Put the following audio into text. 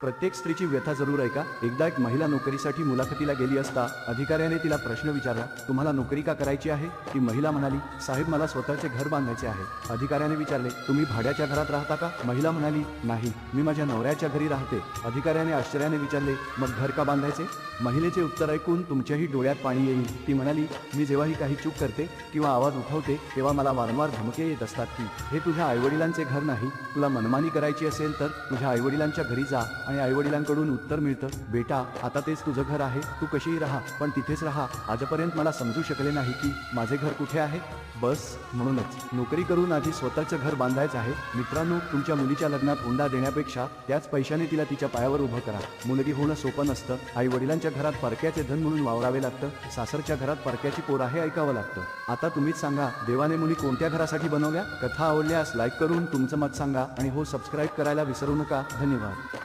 प्रत्येक स्त्रीची व्यथा जरूर आहे का एकदा एक महिला नोकरीसाठी मुलाखतीला गेली असता अधिकाऱ्याने तिला प्रश्न विचारला तुम्हाला नोकरी का करायची आहे? ती महिला म्हणाली साहेब मला स्वतःचे घर बांधायचे आहे. अधिकाऱ्याने विचारले तुम्ही भाड्याच्या घरात राहता का? महिला म्हणाली नाही मी माझ्या नवऱ्याच्या घरी राहते. अधिकाऱ्याने आश्चर्याने विचारले मग घर का बांधायचे? महिलेचे उत्तर ऐकून तुमच्याही डोळ्यात पाणी येईल. ती म्हणाली मी जेव्हाही काही चूक करते किंवा आवाज उठवते तेव्हा मला वारंवार धमके येत असतात की हे तुझ्या आईवडिलांचे घर नाही. तुला मनमानी करायची असेल तर तुझ्या आईवडिलांच्या घरी जा. आणि आईवडिलांकडून उत्तर मिळतं. बेटा आता तेच तुझं घर आहे. तू कशीही राहा पण तिथेच राहा. आजपर्यंत मला समजू शकले नाही की माझे घर कुठे आहे. बस म्हणूनच. नोकरी करून आधी स्वतःचं घर बांधायचं आहे. मित्रांनो तुमच्या मुलीच्या लग्नात हुंडा देण्यापेक्षा त्याच पैशाने तिला तिच्या पायावर उभं करा. मुलगी होणं सोपं नसतं. आई वडिलांच्या घरात परक्याचे धन म्हणून वावरावे लागतं. सासरच्या घरात परक्याची पोर आहे ऐकावं लागतं. आता तुम्हीच सांगा देवाने मुली कोणत्या घरासाठी बनवल्या? कथा आवडल्यास लाईक करून तुमचं मत सांगा आणि हो सबस्क्राईब करायला विसरू नका. धन्यवाद.